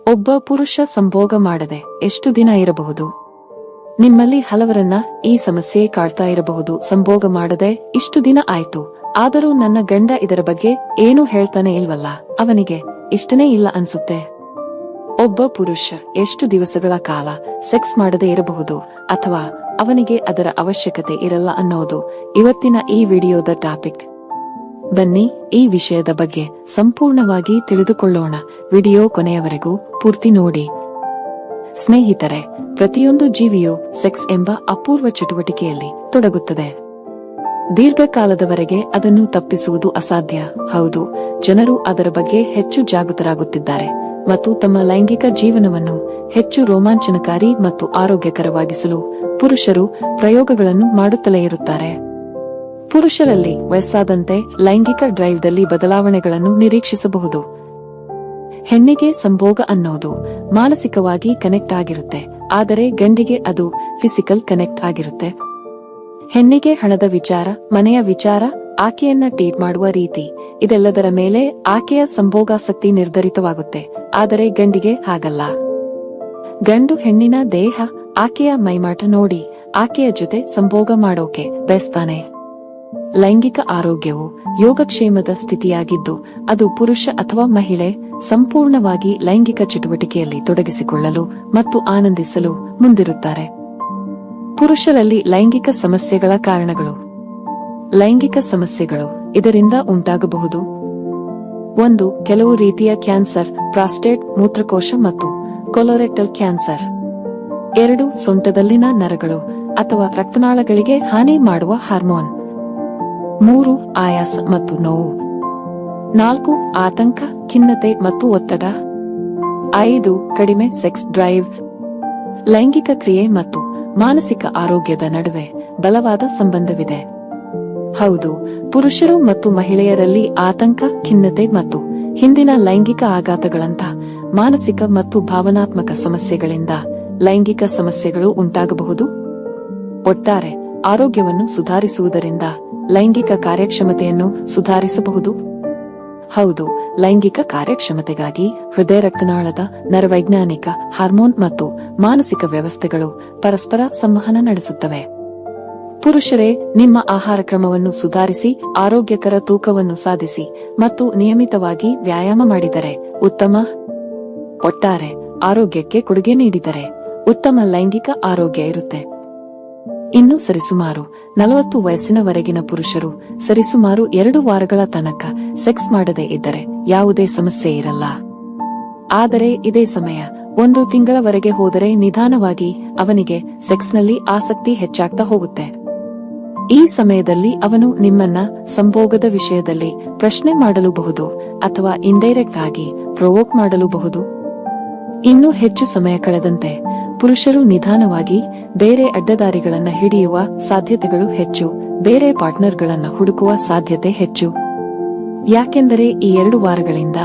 ಒಬ್ಬ ಪುರುಷ ಸಂಭೋಗ ಮಾಡದೆ ಎಷ್ಟು ದಿನ ಇರಬಹುದು? ನಿಮ್ಮಲ್ಲಿ ಹಲವರನ್ನ ಈ ಸಮಸ್ಯೆ ಕಾಡ್ತಾ ಇರಬಹುದು. ಸಂಭೋಗ ಮಾಡದೆ ಇಷ್ಟು ದಿನ ಆಯ್ತು. ಆದರೂ ನನ್ನ ಗಂಡ ಇದರ ಬಗ್ಗೆ ಏನೂ ಹೇಳ್ತಾನೆ ಇಲ್ವಲ್ಲ? ಅವನಿಗೆ ಇಷ್ಟನೇ ಇಲ್ಲ ಅನ್ಸುತ್ತೆ. ಒಬ್ಬ ಪುರುಷ ಎಷ್ಟು ದಿವಸಗಳ ಕಾಲ ಸೆಕ್ಸ್ ಮಾಡದೆ ಇರಬಹುದು? ಅಥವಾ ಅವನಿಗೆ ಅದರ ಅವಶ್ಯಕತೆ ಇರಲ್ಲ ಅನ್ನೋದು ಇವತ್ತಿನ ಈ ವಿಡಿಯೋದ ಟಾಪಿಕ್. ಬನ್ನಿ, ಈ ವಿಷಯದ ಬಗ್ಗೆ ಸಂಪೂರ್ಣವಾಗಿ ತಿಳಿದುಕೊಳ್ಳೋಣ. ವಿಡಿಯೋ ಕೊನೆಯವರೆಗೂ ಪೂರ್ತಿ ನೋಡಿ. ಸ್ನೇಹಿತರೆ, ಪ್ರತಿಯೊಂದು ಜೀವಿಯು ಸೆಕ್ಸ್ ಎಂಬ ಅಪೂರ್ವ ಚಟುವಟಿಕೆಯಲ್ಲಿ ತೊಡಗುತ್ತದೆ. ದೀರ್ಘಕಾಲದವರೆಗೆ ಅದನ್ನು ತಪ್ಪಿಸುವುದು ಅಸಾಧ್ಯ. ಹೌದು, ಜನರು ಅದರ ಬಗ್ಗೆ ಹೆಚ್ಚು ಜಾಗೃತರಾಗುತ್ತಿದ್ದಾರೆ ಮತ್ತು ತಮ್ಮ ಲೈಂಗಿಕ ಜೀವನವನ್ನು ಹೆಚ್ಚು ರೋಮಾಂಚನಕಾರಿ ಮತ್ತು ಆರೋಗ್ಯಕರವಾಗಿಸಲು ಪುರುಷರು ಪ್ರಯೋಗಗಳನ್ನು ಮಾಡುತ್ತಲೇ ಇರುತ್ತಾರೆ. ಪುರುಷರಲ್ಲಿ ವಯಸ್ಸಾದಂತೆ ಲೈಂಗಿಕ ಡ್ರೈವ್ದಲ್ಲಿ ಬದಲಾವಣೆಗಳನ್ನು ನಿರೀಕ್ಷಿಸಬಹುದು. ಹೆಣ್ಣಿಗೆ ಸಂಭೋಗ ಅನ್ನೋದು ಮಾನಸಿಕವಾಗಿ ಕನೆಕ್ಟ್ ಆಗಿರುತ್ತೆ, ಆದರೆ ಗಂಡಿಗೆ ಅದು ಫಿಸಿಕಲ್ ಕನೆಕ್ಟ್ ಆಗಿರುತ್ತೆ. ಹೆಣ್ಣಿಗೆ ಹಣದ ವಿಚಾರ, ಮನೆಯ ವಿಚಾರ, ಆಕೆಯನ್ನ ಟೀಟ್ ಮಾಡುವ ರೀತಿ, ಇದೆಲ್ಲದರ ಮೇಲೆ ಆಕೆಯ ಸಂಭೋಗಾಸಕ್ತಿ ನಿರ್ಧರಿತವಾಗುತ್ತೆ, ಆದರೆ ಗಂಡಿಗೆ ಹಾಗಲ್ಲ. ಗಂಡು ಹೆಣ್ಣಿನ ದೇಹ ಆಕೆಯ ಮೈಮಾಟ ನೋಡಿ, ಆಕೆಯ ಜೊತೆ ಸಂಭೋಗ ಮಾಡೋಕೆ ಬಯಸ್ತಾನೆ. ಲೈಂಗಿಕ ಆರೋಗ್ಯವು ಯೋಗಕ್ಷೇಮದ ಸ್ಥಿತಿಯಾಗಿದ್ದು, ಅದು ಪುರುಷ ಅಥವಾ ಮಹಿಳೆ ಸಂಪೂರ್ಣವಾಗಿ ಲೈಂಗಿಕ ಚಟುವಟಿಕೆಯಲ್ಲಿ ತೊಡಗಿಸಿಕೊಳ್ಳಲು ಮತ್ತು ಆನಂದಿಸಲು ಮುಂದಿರುತ್ತಾರೆ. ಪುರುಷರಲ್ಲಿ ಲೈಂಗಿಕ ಸಮಸ್ಯೆಗಳ ಕಾರಣಗಳು. ಲೈಂಗಿಕ ಸಮಸ್ಯೆಗಳು ಇದರಿಂದ ಉಂಟಾಗಬಹುದು. ಒಂದು, ಕೆಲವು ರೀತಿಯ ಕ್ಯಾನ್ಸರ್, ಪ್ರಾಸ್ಟೇಟ್, ಮೂತ್ರಕೋಶ ಮತ್ತು ಕೊಲೊರೆಕ್ಟಲ್ ಕ್ಯಾನ್ಸರ್. ಎರಡು, ಸೊಂಟದಲ್ಲಿನ ನರಗಳು ಅಥವಾ ರಕ್ತನಾಳಗಳಿಗೆ ಹಾನಿ ಮಾಡುವ ಹಾರ್ಮೋನ್. ಮೂರು ಆಯಾಸ ಮತ್ತು ನೋವು. ನಾಲ್ಕು ಆತಂಕ, ಖಿನ್ನತೆ ಮತ್ತು ಒತ್ತಡ. ಐದು ಕಡಿಮೆ ಸೆಕ್ಸ್ ಡ್ರೈವ್. ಲೈಂಗಿಕ ಕ್ರಿಯೆ ಮತ್ತು ಮಾನಸಿಕ ಆರೋಗ್ಯದ ನಡುವೆ ಬಲವಾದ ಸಂಬಂಧವಿದೆ. ಹೌದು, ಪುರುಷರು ಮತ್ತು ಮಹಿಳೆಯರಲ್ಲಿ ಆತಂಕ, ಖಿನ್ನತೆ ಮತ್ತು ಹಿಂದಿನ ಲೈಂಗಿಕ ಆಘಾತಗಳಂತಹ ಮಾನಸಿಕ ಮತ್ತು ಭಾವನಾತ್ಮಕ ಸಮಸ್ಯೆಗಳಿಂದ ಲೈಂಗಿಕ ಸಮಸ್ಯೆಗಳು ಉಂಟಾಗಬಹುದು. ಒಟ್ಟಾರೆ ಆರೋಗ್ಯವನ್ನು ಸುಧಾರಿಸುವುದರಿಂದ ಲೈಂಗಿಕ ಕಾರ್ಯಕ್ಷಮತೆಯನ್ನು ಸುಧಾರಿಸಬಹುದು? ಹೌದು, ಲೈಂಗಿಕ ಕಾರ್ಯಕ್ಷಮತೆಗಾಗಿ ಹೃದಯ ರಕ್ತನಾಳದ ನರವೈಜ್ಞಾನಿಕ ಹಾರ್ಮೋನ್ ಮತ್ತು ಮಾನಸಿಕ ವ್ಯವಸ್ಥೆಗಳು ಪರಸ್ಪರ ಸಂವಹನ ನಡೆಸುತ್ತವೆ. ಪುರುಷರೇ, ನಿಮ್ಮ ಆಹಾರ ಕ್ರಮವನ್ನು ಸುಧಾರಿಸಿ, ಆರೋಗ್ಯಕರ ತೂಕವನ್ನು ಸಾಧಿಸಿ ಮತ್ತು ನಿಯಮಿತವಾಗಿ ವ್ಯಾಯಾಮ ಮಾಡಿದರೆ ಉತ್ತಮ. ಒಟ್ಟಾರೆ, ಆರೋಗ್ಯಕ್ಕೆ ಕೊಡುಗೆ ನೀಡಿದರೆ ಉತ್ತಮ ಲೈಂಗಿಕ ಆರೋಗ್ಯ ಇರುತ್ತೆ. ಇನ್ನು ಸರಿಸುಮಾರು ನಲವತ್ತು ವಯಸ್ಸಿನವರೆಗಿನ ಪುರುಷರು ಸರಿಸುಮಾರು ಎರಡು ವಾರಗಳ ತನಕ ಸೆಕ್ಸ್ ಮಾಡದೇ ಇದ್ದರೆ ಯಾವುದೇ ಸಮಸ್ಯೆ ಇರಲ್ಲ. ಆದರೆ ಇದೇ ಸಮಯ ಒಂದು ತಿಂಗಳವರೆಗೆ ಹೋದರೆ ನಿಧಾನವಾಗಿ ಅವನಿಗೆ ಸೆಕ್ಸ್ನಲ್ಲಿ ಆಸಕ್ತಿ ಹೆಚ್ಚಾಗ್ತಾ ಹೋಗುತ್ತೆ. ಈ ಸಮಯದಲ್ಲಿ ಅವನು ನಿಮ್ಮನ್ನ ಸಂಭೋಗದ ವಿಷಯದಲ್ಲಿ ಪ್ರಶ್ನೆ ಮಾಡಲೂಬಹುದು ಅಥವಾ ಇಂಡೈರೆಕ್ಟ್ ಆಗಿ ಪ್ರೊವೋಕ್ ಮಾಡಲೂಬಹುದು. ಇನ್ನೂ ಹೆಚ್ಚು ಸಮಯ ಕಳೆದಂತೆ ಪುರುಷರು ನಿಧಾನವಾಗಿ ಬೇರೆ ಅಡ್ಡದಾರಿಗಳನ್ನ ಹಿಡಿಯುವ ಸಾಧ್ಯತೆಗಳು ಹೆಚ್ಚು, ಬೇರೆ ಪಾರ್ಟ್ನರ್ಗಳನ್ನ ಹುಡುಕುವ ಸಾಧ್ಯತೆ ಹೆಚ್ಚು. ಯಾಕೆಂದರೆ ಈ ಎರಡು ವಾರಗಳಿಂದ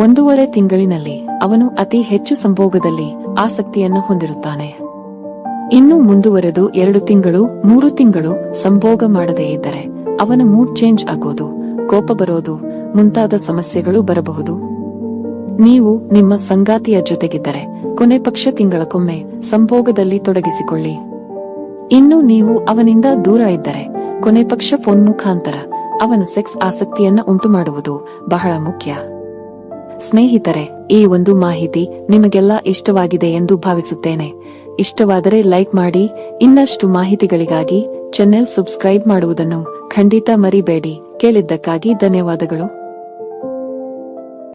ಒಂದೂವರೆ ತಿಂಗಳಿನಲ್ಲಿ ಅವನು ಅತಿ ಹೆಚ್ಚು ಸಂಭೋಗದಲ್ಲಿ ಆಸಕ್ತಿಯನ್ನು ಹೊಂದಿರುತ್ತಾನೆ. ಇನ್ನು ಮುಂದುವರೆದು ಎರಡು ತಿಂಗಳು, ಮೂರು ತಿಂಗಳು ಸಂಭೋಗ ಮಾಡದೇ ಇದ್ದರೆ ಅವನ ಮೂಡ್ ಚೇಂಜ್ ಆಗೋದು, ಕೋಪ ಬರೋದು, ಮುಂತಾದ ಸಮಸ್ಯೆಗಳು ಬರಬಹುದು. ನೀವು ನಿಮ್ಮ ಸಂಗಾತಿಯ ಜೊತೆಗಿದ್ದರೆ ಕೊನೆ ಪಕ್ಷ ತಿಂಗಳಕ್ಕೊಮ್ಮೆ ಸಂಭೋಗದಲ್ಲಿ ತೊಡಗಿಸಿಕೊಳ್ಳಿ. ಇನ್ನು ನೀವು ಅವನಿಂದ ದೂರ ಇದ್ದರೆ ಕೊನೆ ಪಕ್ಷ ಫೋನ್ ಮುಖಾಂತರ ಅವನ ಸೆಕ್ಸ್ ಆಸಕ್ತಿಯನ್ನ ಉಂಟುಮಾಡುವುದು ಬಹಳ ಮುಖ್ಯ. ಸ್ನೇಹಿತರೆ, ಈ ಒಂದು ಮಾಹಿತಿ ನಿಮಗೆಲ್ಲ ಇಷ್ಟವಾಗಿದೆ ಎಂದು ಭಾವಿಸುತ್ತೇನೆ. ಇಷ್ಟವಾದರೆ ಲೈಕ್ ಮಾಡಿ, ಇನ್ನಷ್ಟು ಮಾಹಿತಿಗಳಿಗಾಗಿ ಚಾನೆಲ್ ಸಬ್ಸ್ಕ್ರೈಬ್ ಮಾಡುವುದನ್ನು ಖಂಡಿತ ಮರಿಬೇಡಿ. ಕೇಳಿದ್ದಕ್ಕಾಗಿ ಧನ್ಯವಾದಗಳು.